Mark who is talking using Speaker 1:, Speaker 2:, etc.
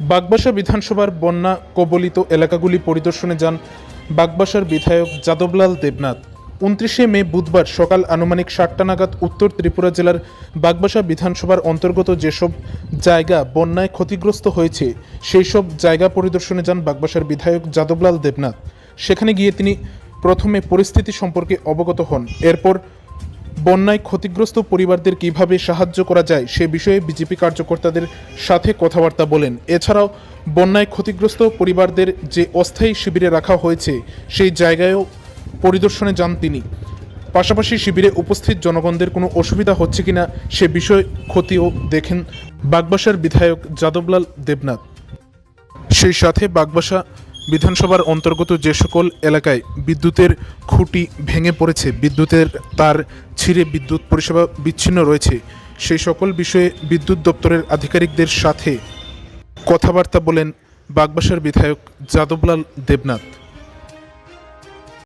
Speaker 1: বাগবাসা বিধানসভার বন্যা কবলিত এলাকাগুলি পরিদর্শনে যান বাগবাসার বিধায়ক যাদবলাল দেবনাথ। উনত্রিশে মে বুধবার সকাল আনুমানিক সাতটা নাগাদ উত্তর ত্রিপুরা জেলার বাগবাসা বিধানসভার অন্তর্গত যেসব জায়গা বন্যায় ক্ষতিগ্রস্ত হয়েছে সেই সব জায়গা পরিদর্শনে যান বাগবাসার বিধায়ক যাদবলাল দেবনাথ। সেখানে গিয়ে তিনি প্রথমে পরিস্থিতি সম্পর্কে অবগত হন। এরপর বন্যায় ক্ষতিগ্রস্ত পরিবারদের কীভাবে সাহায্য করা যায় সে বিষয়ে বিজেপি কার্যকর্তাদের সাথে কথাবার্তা বলেন। এছাড়াও, বন্যায় ক্ষতিগ্রস্ত পরিবারদের যে অস্থায়ী শিবিরে রাখা হয়েছে, সেই জায়গায়ও পরিদর্শনে যান তিনি। পাশাপাশি শিবিরে উপস্থিত জনগণদের কোনো অসুবিধা হচ্ছে কিনা সে বিষয় ক্ষতিও দেখেন বাগবাসার বিধায়ক যাদবলাল দেবনাথ। সেই সাথে বাগবাসা বিধানসভার অন্তর্গত যে সকল এলাকায় বিদ্যুতের খুঁটি ভেঙে পড়েছে, বিদ্যুতের তার ছিঁড়ে বিদ্যুৎ পরিষেবা বিচ্ছিন্ন রয়েছে। সেই সকল বিষয়ে বিদ্যুৎ দপ্তরের আধিকারিকদের সাথে কথাবার্তা বলেন বাগবাসার বিধায়ক যাদবলাল দেবনাথ।